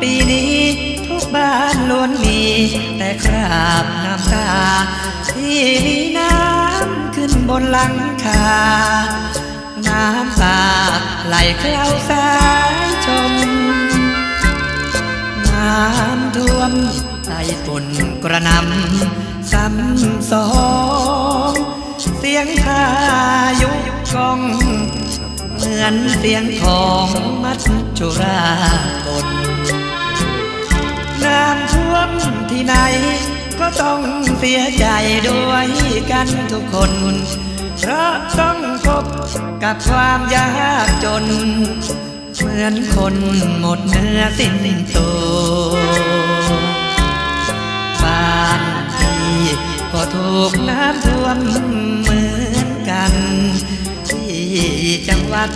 ปีนี้ ทุกบ้านล้วนมี แต่คราบน้ำตา ที่มีน้ำขึ้นบนหลังคา น้ำตาไหลเคล้าสายชมน้ำท่วมไต้ฝุ่นกระนำซ้ำสองเสียงพายุกอง เหมือนเสียงของมัจจุราก ที่ไหน ก็ต้องเสียใจด้วยกันทุกคน เพราะต้องพบกับความยากจน เหมือนคนหมดเนื้อสิ้นตัวบานที่ก็ถูกน้ำท่วมเหมือนกัน ที่จังหวัด